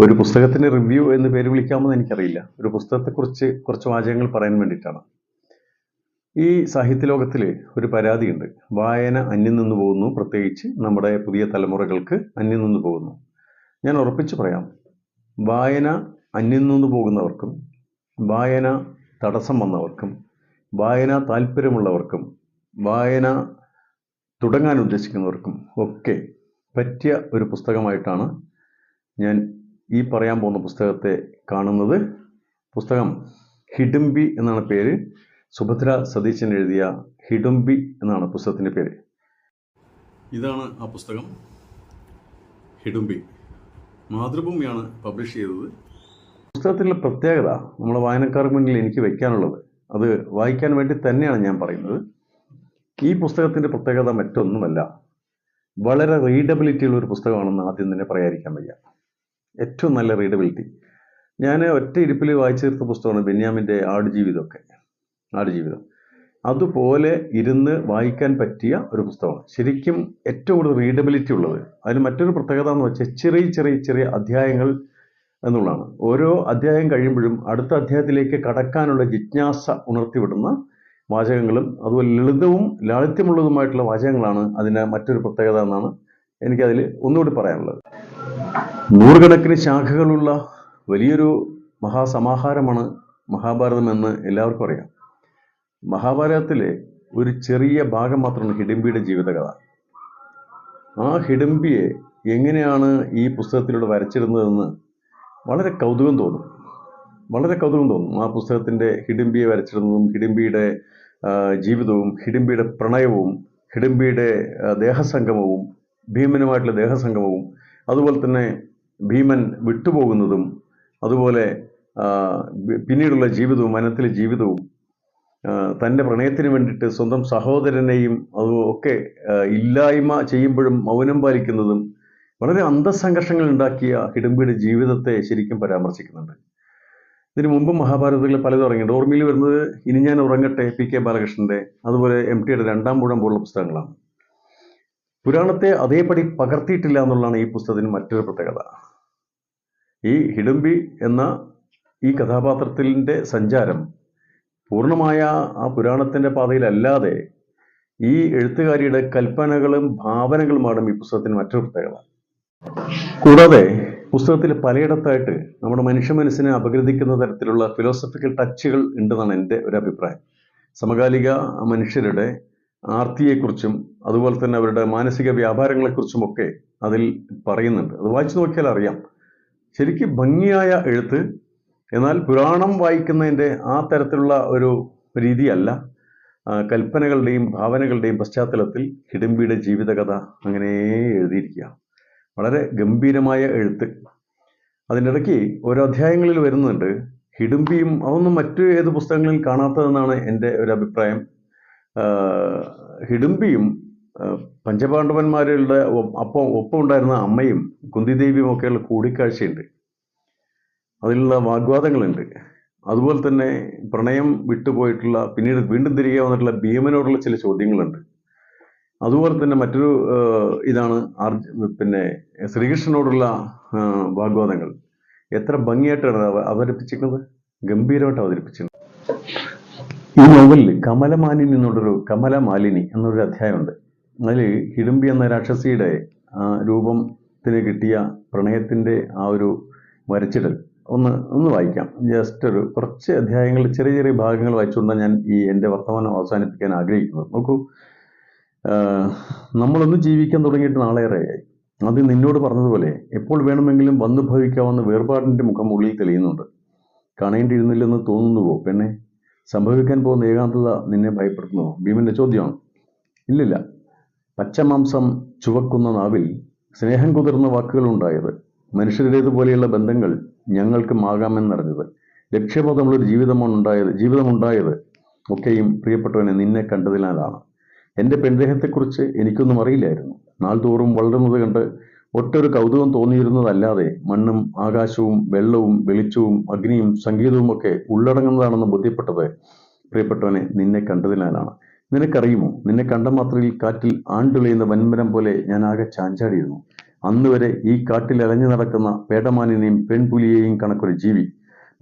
ഒരു പുസ്തകത്തിന് റിവ്യൂ എന്ന് പേര് വിളിക്കാമെന്ന് എനിക്കറിയില്ല. ഒരു പുസ്തകത്തെക്കുറിച്ച് കുറച്ച് വാചകങ്ങൾ പറയാൻ വേണ്ടിയിട്ടാണ്. ഈ സാഹിത്യ ലോകത്തിൽ ഒരു പരാതിയുണ്ട്. വായന അന്യം നിന്ന് പോകുന്നു. പ്രത്യേകിച്ച് നമ്മുടെ പുതിയ തലമുറകൾക്ക് അന്യം നിന്ന് പോകുന്നു. ഞാൻ ഉറപ്പിച്ചു പറയാം. വായന അന്യം നിന്ന് പോകുന്നവർക്കും വായന തടസ്സം വന്നവർക്കും വായന താല്പര്യമുള്ളവർക്കും വായന തുടങ്ങാൻ ഉദ്ദേശിക്കുന്നവർക്കും ഒക്കെ പറ്റിയ ഒരു പുസ്തകമായിട്ടാണ് ഞാൻ ഈ പറയാൻ പോകുന്ന പുസ്തകത്തെ കാണുന്നത് പുസ്തകം ഹിഡുംബി എന്നാണ് പേര്. സുഭദ്ര സതീശൻ എഴുതിയ ഹിഡുംബി എന്നാണ് പുസ്തകത്തിന്റെ പേര്. ഇതാണ് ആ പുസ്തകം ഹിഡുംബി. മാതൃഭൂമിയാണ് പബ്ലിഷ് ചെയ്തത്. പുസ്തകത്തിലെ പ്രത്യേകത നമ്മളെ വായനക്കാർക്ക് മുന്നിൽ എനിക്ക് വയ്ക്കാനുള്ളത് അത് വായിക്കാൻ വേണ്ടി തന്നെയാണ് ഞാൻ പറയുന്നത്. ഈ പുസ്തകത്തിന്റെ പ്രത്യേകത മറ്റൊന്നുമല്ല. വളരെ റീഡബിലിറ്റിയുള്ള ഒരു പുസ്തകമാണെന്ന് ആദ്യം തന്നെ പറയാതിരിക്കാൻ വയ്യ. ഏറ്റവും നല്ല റീഡബിലിറ്റി ഞാൻ ഒറ്റ ഇരിപ്പിൽ വായിച്ചു തീർത്ത പുസ്തകമാണ് ബെന്യാമിന്റെ ആടുജീവിതമൊക്കെ ആടുജീവിതം. അതുപോലെ ഇരുന്ന് വായിക്കാൻ പറ്റിയ ഒരു പുസ്തകമാണ്. ശരിക്കും ഏറ്റവും കൂടുതൽ റീഡബിലിറ്റി ഉള്ളത്. അതിന് മറ്റൊരു പ്രത്യേകത എന്ന് വെച്ചാൽ ചെറിയ ചെറിയ ചെറിയ അധ്യായങ്ങൾ എന്നുള്ളതാണ്. ഓരോ അധ്യായം കഴിയുമ്പോഴും അടുത്ത അധ്യായത്തിലേക്ക് കടക്കാനുള്ള ജിജ്ഞാസ ഉണർത്തിവിടുന്ന വാചകങ്ങളും അതുപോലെ ലളിതവും ലാളിത്യമുള്ളതുമായിട്ടുള്ള വാചകങ്ങളാണ് അതിന്റെ മറ്റൊരു പ്രത്യേകത എന്നാണ് എനിക്കതിൽ ഒന്നുകൂടി പറയാനുള്ളത്. നൂറുകണക്കിന് ശാഖകളുള്ള വലിയൊരു മഹാസമാഹാരമാണ് മഹാഭാരതം എന്ന് എല്ലാവർക്കും അറിയാം. മഹാഭാരതത്തിലെ ഒരു ചെറിയ ഭാഗം മാത്രമാണ് ഹിഡിംബിയുടെ ജീവിതകഥ. ആ ഹിഡംബിയെ എങ്ങനെയാണ് ഈ പുസ്തകത്തിലൂടെ വരച്ചിരുന്നതെന്ന് വളരെ കൗതുകം തോന്നും. വളരെ കൗതുകം തോന്നും. ആ പുസ്തകത്തിന്റെ ഹിഡംബിയെ വരച്ചിരുന്നതും ഹിഡംബിയുടെ ജീവിതവും ഹിഡംബിയുടെ പ്രണയവും ഹിഡംബിയുടെ ദേഹസംഗമവും ഭീമനുമായിട്ടുള്ള ദേഹസംഗമവും അതുപോലെ തന്നെ ഭീമൻ വിട്ടുപോകുന്നതും അതുപോലെ പിന്നീടുള്ള ജീവിതവും വനത്തിലെ ജീവിതവും തന്റെ പ്രണയത്തിന് വേണ്ടിയിട്ട് സ്വന്തം സഹോദരനെയും അത് ഒക്കെ ഇല്ലായ്മ ചെയ്യുമ്പോഴും മൗനം പാലിക്കുന്നതും വളരെ അന്തസംഘർഷങ്ങൾ ഉണ്ടാക്കിയ ഹിഡംബിയുടെ ജീവിതത്തെ ശരിക്കും പരാമർശിക്കുന്നുണ്ട്. ഇതിനു മുമ്പ് മഹാഭാരതത്തിൽ പലതും ഇറങ്ങിയിട്ടുണ്ട്. ഓർമ്മയിൽ വരുന്നത് ഇനി ഞാൻ ഉറങ്ങട്ടെ പി കെ ബാലകൃഷ്ണന്റെ അതുപോലെ എം ടിയുടെ രണ്ടാം പൂഴം പോലുള്ള പുസ്തകങ്ങളാണ്. പുരാണത്തെ അതേപടി പകർത്തിയിട്ടില്ല എന്നുള്ളതാണ് ഈ പുസ്തകത്തിന് മറ്റൊരു പ്രത്യേകത. ഈ ഹിഡംബി എന്ന ഈ കഥാപാത്രത്തിന്റെ സഞ്ചാരം പൂർണമായ ആ പുരാണത്തിന്റെ പാതയിലല്ലാതെ ഈ എഴുത്തുകാരിയുടെ കൽപ്പനകളും ഭാവനകളുമാണ് ഈ പുസ്തകത്തിന് മറ്റൊരു പ്രത്യേകത. കൂടാതെ പുസ്തകത്തിൽ പലയിടത്തായിട്ട് നമ്മുടെ മനുഷ്യ മനസ്സിനെ അപഗ്രഥിക്കുന്ന തരത്തിലുള്ള ഫിലോസഫിക്കൽ ടച്ചുകൾ ഉണ്ടെന്നാണ് എന്റെ ഒരു അഭിപ്രായം. സമകാലിക മനുഷ്യരുടെ ആർത്തിയെക്കുറിച്ചും അതുപോലെ തന്നെ അവരുടെ മാനസിക വ്യാപാരങ്ങളെക്കുറിച്ചുമൊക്കെ അതിൽ പറയുന്നുണ്ട്. അത് വായിച്ചു നോക്കിയാൽ അറിയാം. ശരിക്കും ഭംഗിയായ എഴുത്ത്. എന്നാൽ പുരാണം വായിക്കുന്നതിന്റെ ആ തരത്തിലുള്ള ഒരു രീതിയല്ല. കൽപ്പനകളുടെയും ഭാവനകളുടെയും പശ്ചാത്തലത്തിൽ ഹിഡംബിയുടെ ജീവിതകഥ അങ്ങനെ എഴുതിയിരിക്കുക. വളരെ ഗംഭീരമായ എഴുത്ത്. അതിന്റെ ഇടയ്ക്ക് ഓരോ അധ്യായങ്ങളിൽ വരുന്നുണ്ട് ഹിഡുംബിയും അതൊന്നും മറ്റു ഏത് പുസ്തകങ്ങളിൽ കാണാത്തതെന്നാണ് എന്റെ ഒരു അഭിപ്രായം. ആ, പഞ്ചപാണ്ഡവന്മാരുടെ ഒ- അപ്പം ഒപ്പം ഉണ്ടായിരുന്ന അമ്മയും കുന്തിദേവിയും ഒക്കെയുള്ള കൂടിക്കാഴ്ചയുണ്ട്. അതിലുള്ള വാഗ്വാദങ്ങളുണ്ട്. അതുപോലെ തന്നെ പ്രണയം വിട്ടുപോയിട്ടുള്ള പിന്നീട് വീണ്ടും തിരികെ വന്നിട്ടുള്ള ഭീമനോടുള്ള ചില ചോദ്യങ്ങളുണ്ട്. അതുപോലെ തന്നെ മറ്റൊരു ഇതാണ് അർജു പിന്നെ ശ്രീകൃഷ്ണനോടുള്ള വാഗ്വാദങ്ങൾ. എത്ര ഭംഗിയായിട്ടാണ് അവ- അവതരിപ്പിച്ചിരിക്കുന്നത്? ഗംഭീരമായിട്ട് അവതരിപ്പിച്ചിട്ടുണ്ട്. ഈ നോവലിൽ കമലമാലിനി എന്നുള്ളൊരു കമലമാലിനി എന്നൊരു അധ്യായമുണ്ട്. അതിൽ ഹിഡുംബി എന്ന രാക്ഷസിയുടെ രൂപത്തിന് കിട്ടിയ പ്രണയത്തിന്റെ ആ ഒരു വരച്ചിടൽ. ഒന്ന് ഒന്ന് വായിക്കാം. ജസ്റ്റ് ഒരു കുറച്ച് അധ്യായങ്ങൾ ചെറിയ ചെറിയ ഭാഗങ്ങൾ വായിച്ചുകൊണ്ടാണ് ഞാൻ ഈ എന്റെ വർത്തമാനം അവസാനിപ്പിക്കാൻ ആഗ്രഹിക്കുന്നത്. നോക്കൂ നമ്മളൊന്ന് ജീവിക്കാൻ തുടങ്ങിയിട്ട് നാളേറെയായി. അത് നിന്നോട് പറഞ്ഞതുപോലെ എപ്പോൾ വേണമെങ്കിലും വന്നു ഭവിക്കാവുന്ന വേർപാടിന്റെ മുഖം ഉള്ളിൽ തെളിയുന്നുണ്ട്. കാണേണ്ടിയിരുന്നില്ലെന്ന് തോന്നുന്നുവോ പെണ്ണെ? സംഭവിക്കാൻ പോകുന്ന ഏകാന്തത നിന്നെ ഭയപ്പെടുത്തുന്നു. ഭീമന്റെ ചോദ്യമാണ് ഇല്ലില്ല. പച്ചമാംസം ചുവക്കുന്ന നാവിൽ സ്നേഹം കുതിർന്ന വാക്കുകൾ ഉണ്ടായത്. മനുഷ്യരുടേതുപോലെയുള്ള ബന്ധങ്ങൾ ഞങ്ങൾക്കും ആകാമെന്നറിഞ്ഞത്. ലക്ഷ്യബോധമുള്ളൊരു ജീവിതമാണ് ഉണ്ടായത് ജീവിതമുണ്ടായത്. ഒക്കെയും പ്രിയപ്പെട്ടവനെ നിന്നെ കണ്ടതിനാലാണ്. എന്റെ പെൺദേഹത്തെക്കുറിച്ച് എനിക്കൊന്നും അറിയില്ലായിരുന്നു. നാൾ തോറും വളരുന്നത് കണ്ട് ഒട്ടൊരു കൗതുകം തോന്നിയിരുന്നതല്ലാതെ മണ്ണും ആകാശവും വെള്ളവും വെളിച്ചവും അഗ്നിയും സംഗീതവും ഒക്കെ ഉള്ളടങ്ങുന്നതാണെന്ന് ബോധ്യപ്പെട്ടത് പ്രിയപ്പെട്ടവനെ നിന്നെ കണ്ടതിനാലാണ്. നിനക്കറിയുമോ? നിന്നെ കണ്ട മാത്രയിൽ കാറ്റിൽ ആണ്ടുളയുന്ന വൻമരം പോലെ ഞാൻ ആകെ ചാഞ്ചാടിയിരുന്നു. അന്ന് വരെ ഈ കാട്ടിൽ അലഞ്ഞു നടക്കുന്ന പേടമാനിനെയും പെൺപുലിയെയും കണക്കൊരു ജീവി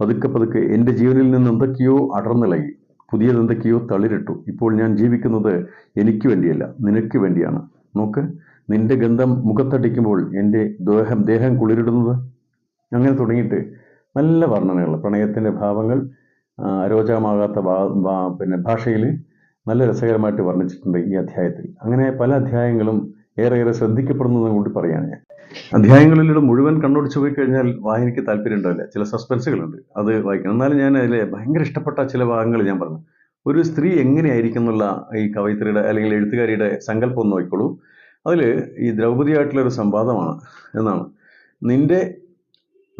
പതുക്കെ പതുക്കെ എന്റെ ജീവനിൽ നിന്ന് എന്തൊക്കെയോ അടർന്നിളകി. പുതിയതെന്തൊക്കെയോ തളിരിട്ടു. ഇപ്പോൾ ഞാൻ ജീവിക്കുന്നത് എനിക്ക് വേണ്ടിയല്ല നിനക്ക് വേണ്ടിയാണ്. നോക്ക് നിന്റെ ഗന്ധം മുഖത്തടിക്കുമ്പോൾ എന്റെ ദേഹം ദേഹം കുളിരിടുന്നത്? അങ്ങനെ തുടങ്ങിയിട്ട് നല്ല വർണനകൾ പ്രണയത്തിന്റെ ഭാവങ്ങൾ അരോചകമാകാത്ത പിന്നെ ഭാഷയിൽ നല്ല രസകരമായിട്ട് വർണിച്ചിട്ടുണ്ട് ഈ അധ്യായത്തിൽ. അങ്ങനെ പല അധ്യായങ്ങളും ഏറെ ഏറെ ശ്രദ്ധിക്കപ്പെടുന്നതും കൂടി പറയാണ് ഞാൻ. അധ്യായങ്ങളിലൂടെ മുഴുവൻ കണ്ണോടിച്ച് പോയി കഴിഞ്ഞാൽ വായനയ്ക്ക് താല്പര്യം ഉണ്ടാവില്ല ചില സസ്പെൻസുകളുണ്ട് അത് വായിക്കണം. എന്നാലും ഞാൻ അതിലെ ഭയങ്കര ഇഷ്ടപ്പെട്ട ചില ഭാഗങ്ങൾ ഞാൻ പറഞ്ഞു. ഒരു സ്ത്രീ എങ്ങനെയായിരിക്കും എന്നുള്ള ഈ കവയിത്രിയുടെ അല്ലെങ്കിൽ എഴുത്തുകാരിയുടെ സങ്കല്പം ഒന്ന് നോക്കിക്കോളൂ. അതിൽ ഈ ദ്രൗപദിയായിട്ടുള്ള ആയിട്ടുള്ളൊരു സംവാദമാണ്. എന്നാണ്. നിന്റെ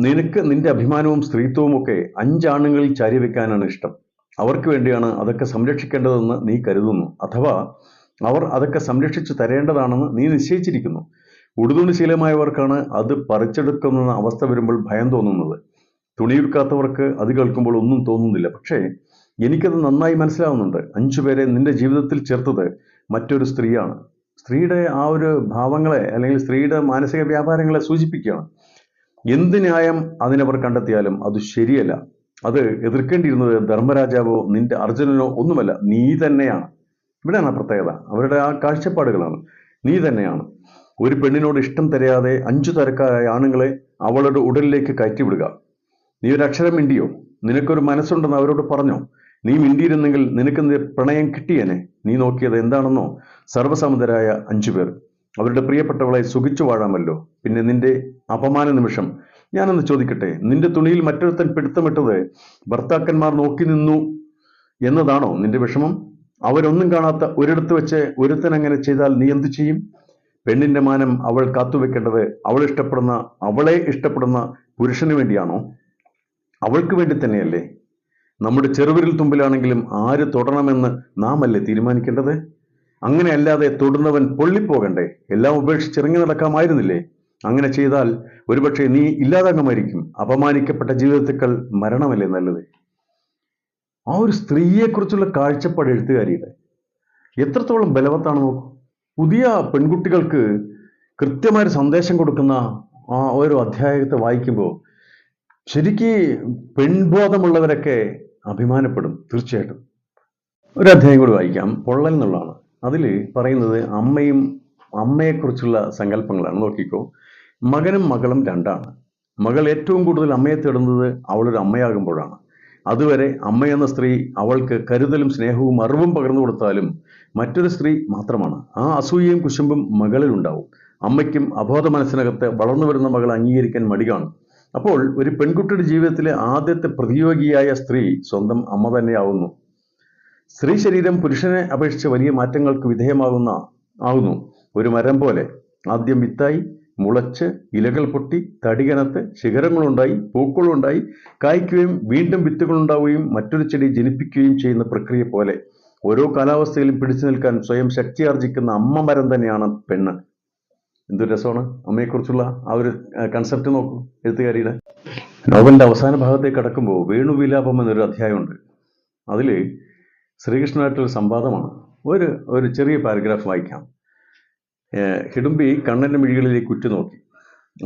നിനക്ക് നിന്റെ അഭിമാനവും സ്ത്രീത്വവും ഒക്കെ അഞ്ചാണുങ്ങളിൽ ചാരി ഇഷ്ടം. അവർക്ക് വേണ്ടിയാണ് അതൊക്കെ സംരക്ഷിക്കേണ്ടതെന്ന് നീ കരുതുന്നു. അഥവാ അവർ അതൊക്കെ സംരക്ഷിച്ചു തരേണ്ടതാണെന്ന് നീ നിശ്ചയിച്ചിരിക്കുന്നു. ഉടുതുണി ശീലമായവർക്കാണ് അത് പറിച്ചെടുക്കുന്ന അവസ്ഥ വരുമ്പോൾ ഭയം തോന്നുന്നത്. തുണിയെടുക്കാത്തവർക്ക് അത് കേൾക്കുമ്പോൾ ഒന്നും തോന്നുന്നില്ല. പക്ഷേ എനിക്കത് നന്നായി മനസ്സിലാവുന്നുണ്ട്. അഞ്ചുപേരെ നിന്റെ ജീവിതത്തിൽ ചേർത്തത് മറ്റൊരു സ്ത്രീയാണ്. സ്ത്രീയുടെ ആ ഒരു ഭാവങ്ങളെ അല്ലെങ്കിൽ സ്ത്രീയുടെ മാനസിക വ്യാപാരങ്ങളെ സൂചിപ്പിക്കുകയാണ്. എന്ത് ന്യായം അതിനവർ കണ്ടെത്തിയാലും അത് ശരിയല്ല. അത് എതിർക്കേണ്ടിയിരുന്നത് ധർമ്മരാജാവോ നിന്റെ അർജുനനോ ഒന്നുമല്ല. നീ തന്നെയാണ്. ഇവിടെയാണ് ആ പ്രത്യേകത. അവരുടെ ആ കാഴ്ചപ്പാടുകളാണ്. നീ തന്നെയാണ്. ഒരു പെണ്ണിനോട് ഇഷ്ടം തരയാതെ അഞ്ചു തരക്കാരായ ആണുങ്ങളെ അവളുടെ ഉടലിലേക്ക് കയറ്റിവിടുക നീ ഒരു അക്ഷരം മിണ്ടിയോ? നിനക്കൊരു മനസ്സുണ്ടെന്ന് അവരോട് പറഞ്ഞോ? നീ മിണ്ടിയിരുന്നെങ്കിൽ നിനക്ക് പ്രണയം കിട്ടിയേനെ? നീ നോക്കിയത് എന്താണെന്നോ? സർവസമ്മതരായ അഞ്ചു പേർ. അവരുടെ പ്രിയപ്പെട്ടവളെ സുഖിച്ചു വാഴാമല്ലോ. പിന്നെ നിന്റെ അപമാന നിമിഷം. ഞാനൊന്ന് ചോദിക്കട്ടെ നിന്റെ തുണിയിൽ മറ്റൊരുത്തൻ പിടുത്തമിട്ടത് ഭർത്താക്കന്മാർ നോക്കി നിന്നു എന്നതാണോ നിന്റെ വിഷമം? അവരൊന്നും കാണാത്ത ഒരിടത്ത് വെച്ച് ഒരുത്തൻ അങ്ങനെ ചെയ്താൽ നീ എന്തു ചെയ്യും? പെണ്ണിന്റെ മാനം അവൾ കാത്തുവെക്കേണ്ടത് അവൾ ഇഷ്ടപ്പെടുന്ന അവളെ ഇഷ്ടപ്പെടുന്ന പുരുഷന് വേണ്ടിയാണോ? അവൾക്ക് വേണ്ടി തന്നെയല്ലേ? നമ്മുടെ ചെറുവിരൽ തുമ്പിലാണെങ്കിലും ആര് തൊടണമെന്ന് നാം അല്ലേ തീരുമാനിക്കേണ്ടത്? അങ്ങനെയല്ലാതെ തൊടുന്നവൻ പൊള്ളിപ്പോകണ്ടേ? എല്ലാം ഉപേക്ഷിച്ചിറങ്ങി നടക്കാമായിരുന്നില്ലേ? അങ്ങനെ ചെയ്താൽ ഒരുപക്ഷെ നീ ഇല്ലാതാകുമായിരിക്കും. അപമാനിക്കപ്പെട്ട ജീവിതത്തേക്കാൾ മരണമല്ലേ നല്ലത്? ആ ഒരു സ്ത്രീയെക്കുറിച്ചുള്ള കാഴ്ചപ്പാട് എഴുത്തുകാരിയുടെ. എത്രത്തോളം ബലവത്താണ് നോക്കൂ. പുതിയ പെൺകുട്ടികൾക്ക് കൃത്യമായ സന്ദേശം കൊടുക്കുന്ന ആ ഒരു അധ്യായത്തെ വായിക്കുമ്പോൾ ശരിക്ക് പെൺബോധമുള്ളവരൊക്കെ അഭിമാനപ്പെടും തീർച്ചയായിട്ടും. ഒരു അധ്യായം കൂടി വായിക്കാം. പൊള്ളൽ എന്നുള്ളതാണ്. അതിൽ പറയുന്നത് അമ്മയും അമ്മയെക്കുറിച്ചുള്ള സങ്കല്പങ്ങളാണ്. നോക്കിക്കോ. മകനും മകളും രണ്ടാണ്. മകൾ ഏറ്റവും കൂടുതൽ അമ്മയെ തേടുന്നത് അവളൊരു അമ്മയാകുമ്പോഴാണ്. അതുവരെ അമ്മയെന്ന സ്ത്രീ അവൾക്ക് കരുതലും സ്നേഹവും അറിവും പകർന്നു കൊടുത്താലും മറ്റൊരു സ്ത്രീ മാത്രമാണ്. ആ അസൂയയും കുശുമ്പും മകളിലുണ്ടാവും. അമ്മയ്ക്കും അബോധ മനസ്സിനകത്ത് വളർന്നു വരുന്ന മകൾ അംഗീകരിക്കാൻ മടി കാണും. അപ്പോൾ ഒരു പെൺകുട്ടിയുടെ ജീവിതത്തിലെ ആദ്യത്തെ പ്രതിയോഗിയായ സ്ത്രീ സ്വന്തം അമ്മ തന്നെയാവുന്നു. സ്ത്രീ ശരീരം പുരുഷനെ അപേക്ഷിച്ച് വലിയ മാറ്റങ്ങൾക്ക് വിധേയമാകുന്ന ആകുന്നു ഒരു മരം പോലെ ആദ്യം വിത്തായി മുളച്ച് ഇലകൾ പൊട്ടി തടികനത്ത് ശിഖരങ്ങളുണ്ടായി പൂക്കളുണ്ടായി കായ്ക്കുകയും വീണ്ടും വിത്തുകളുണ്ടാവുകയും മറ്റൊരു ചെടി ജനിപ്പിക്കുകയും ചെയ്യുന്ന പ്രക്രിയ പോലെ. ഓരോ കാലാവസ്ഥയിലും പിടിച്ചു നിൽക്കാൻ സ്വയം ശക്തി ആർജിക്കുന്ന അമ്മ മരം തന്നെയാണ് പെണ്ണ്. എന്തൊരു രസമാണ്. അമ്മയെക്കുറിച്ചുള്ള ആ ഒരു കൺസെപ്റ്റ് നോക്കൂ എഴുത്തുകാരിയുടെ. നോവലിന്റെ അവസാന ഭാഗത്തേക്ക് കടക്കുമ്പോൾ വേണുവിലാപം എന്നൊരു അധ്യായമുണ്ട്. അതിൽ ശ്രീകൃഷ്ണനായിട്ടൊരു സംവാദമാണ്. ഒരു ഒരു ചെറിയ പാരഗ്രാഫ് വായിക്കാം. ഹിഡുംബി കണ്ണന്റെ മിഴികളിലേക്ക് ഉറ്റുനോക്കി.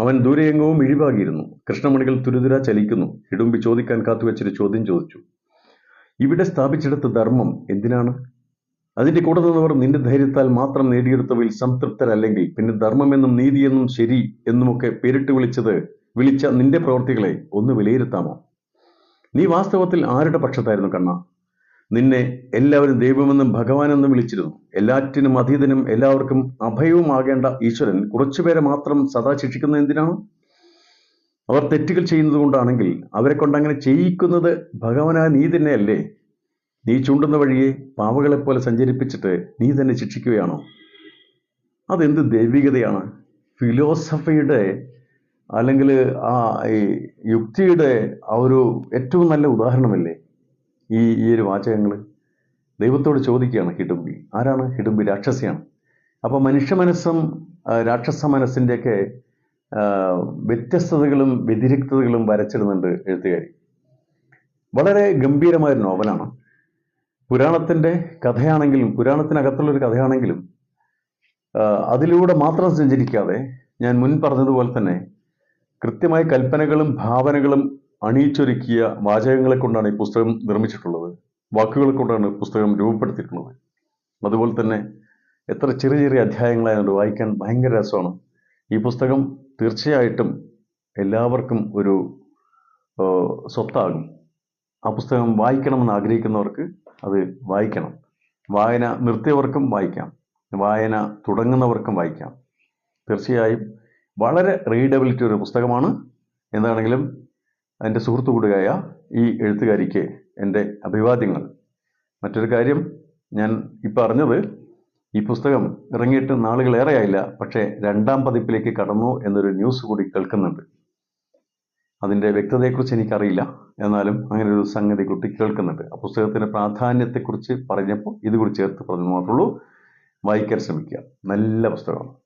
അവൻ ദൂരെയെങ്ങവും ഇഴിവാകിയിരുന്നു കൃഷ്ണമണികൾ തുരുതുര ചലിക്കുന്നു. ഹിഡുംബി ചോദിക്കാൻ കാത്തുവെച്ചൊരു ചോദ്യം ചോദിച്ചു. ഇവിടെ സ്ഥാപിച്ചെടുത്ത ധർമ്മം എന്തിനാണ്? അതിന്റെ കൂടെ നിന്നവർ നിന്റെ ധൈര്യത്താൽ മാത്രം നേടിയെടുത്തവയിൽ സംതൃപ്തരല്ലെങ്കിൽ പിന്നെ ധർമ്മമെന്നും നീതിയെന്നും ശരി എന്നുമൊക്കെ പേരിട്ട് വിളിച്ചത് വിളിച്ച നിന്റെ പ്രവൃത്തികളെ ഒന്ന് വിലയിരുത്താമോ? നീ വാസ്തവത്തിൽ ആരുടെ പക്ഷത്തായിരുന്നു കണ്ണ? നിന്നെ എല്ലാവരും ദൈവമെന്നും ഭഗവാനെന്നും വിളിച്ചിരുന്നു. എല്ലാറ്റിനും അതീതനും എല്ലാവർക്കും അഭയവുമാകേണ്ട ഈശ്വരൻ കുറച്ചുപേരെ മാത്രം സദാ ശിക്ഷിക്കുന്നത് എന്തിനാണ്? അവർ തെറ്റുകൾ ചെയ്യുന്നത് കൊണ്ടാണെങ്കിൽ അവരെ കൊണ്ട് അങ്ങനെ ചെയ്യിക്കുന്നത് ഭഗവാനായ നീ തന്നെയല്ലേ? നീ ചൂണ്ടുന്ന വഴിയെ പാവകളെപ്പോലെ സഞ്ചരിപ്പിച്ചിട്ട് നീ തന്നെ ശിക്ഷിക്കുകയാണോ? അതെന്ത് ദൈവികതയാണ്? ഫിലോസഫിയുടെ അല്ലെങ്കിൽ ആ ഈ യുക്തിയുടെ ആ ഒരു ഏറ്റവും നല്ല ഉദാഹരണമല്ലേ ഈ ഈ ഒരു വാചകങ്ങൾ? ദൈവത്തോട് ചോദിക്കുകയാണ് ഹിഡുംബി. ആരാണ്? ഹിഡുംബി രാക്ഷസിയാണ്. അപ്പോൾ മനുഷ്യ മനസ്സും രാക്ഷസ മനസ്സിന്റെയൊക്കെ വ്യത്യസ്തതകളും വ്യതിരിക്തതകളും വരച്ചിടുന്നുണ്ട് എഴുത്തുകാരി. വളരെ ഗംഭീരമായൊരു നോവലാണ്. പുരാണത്തിന്റെ കഥയാണെങ്കിലും പുരാണത്തിനകത്തുള്ളൊരു കഥയാണെങ്കിലും അതിലൂടെ മാത്രം സഞ്ചരിക്കാതെ ഞാൻ മുൻ പറഞ്ഞതുപോലെ തന്നെ കൃത്യമായ കൽപ്പനകളും ഭാവനകളും അണിയിച്ചൊരുക്കിയ വാചകങ്ങളെ കൊണ്ടാണ് ഈ പുസ്തകം നിർമ്മിച്ചിട്ടുള്ളത്. വാക്കുകളെ കൊണ്ടാണ് പുസ്തകം രൂപപ്പെടുത്തിയിട്ടുള്ളത്. അതുപോലെ തന്നെ എത്ര ചെറിയ ചെറിയ അധ്യായങ്ങളായതുകൊണ്ട് വായിക്കാൻ ഭയങ്കര രസമാണ്. ഈ പുസ്തകം തീർച്ചയായിട്ടും എല്ലാവർക്കും ഒരു സ്വത്താകും. ആ പുസ്തകം വായിക്കണമെന്ന് ആഗ്രഹിക്കുന്നവർക്ക് അത് വായിക്കണം. വായന നിർത്തിയവർക്കും വായിക്കാം. വായന തുടങ്ങുന്നവർക്കും വായിക്കാം. തീർച്ചയായും വളരെ റീഡബിലിറ്റി ഒരു പുസ്തകമാണ്. എന്താണെങ്കിലും എന്റെ സുഹൃത്തു കൂടിയായ ഈ എഴുത്തുകാരിക്ക് എന്റെ അഭിവാദ്യങ്ങൾ. മറ്റൊരു കാര്യം ഞാൻ ഇപ്പം അറിഞ്ഞത് ഈ പുസ്തകം ഇറങ്ങിയിട്ട് നാളുകളേറെയായില്ല. പക്ഷേ രണ്ടാം പതിപ്പിലേക്ക് കടന്നു എന്നൊരു ന്യൂസ് കൂടി കേൾക്കുന്നുണ്ട്. അതിന്റെ വ്യക്തതയെക്കുറിച്ച് എനിക്കറിയില്ല. എന്നാലും അങ്ങനെ ഒരു സംഗതി കുട്ടി കേൾക്കുന്നുണ്ട്. ആ പുസ്തകത്തിന്റെ പ്രാധാന്യത്തെക്കുറിച്ച് പറഞ്ഞപ്പോൾ ഇതുകൂടി ചേർത്ത് പറഞ്ഞു മാത്രമേ ഉള്ളൂ. വായിക്കാൻ ശ്രമിക്കുക. നല്ല പുസ്തകമാണ്.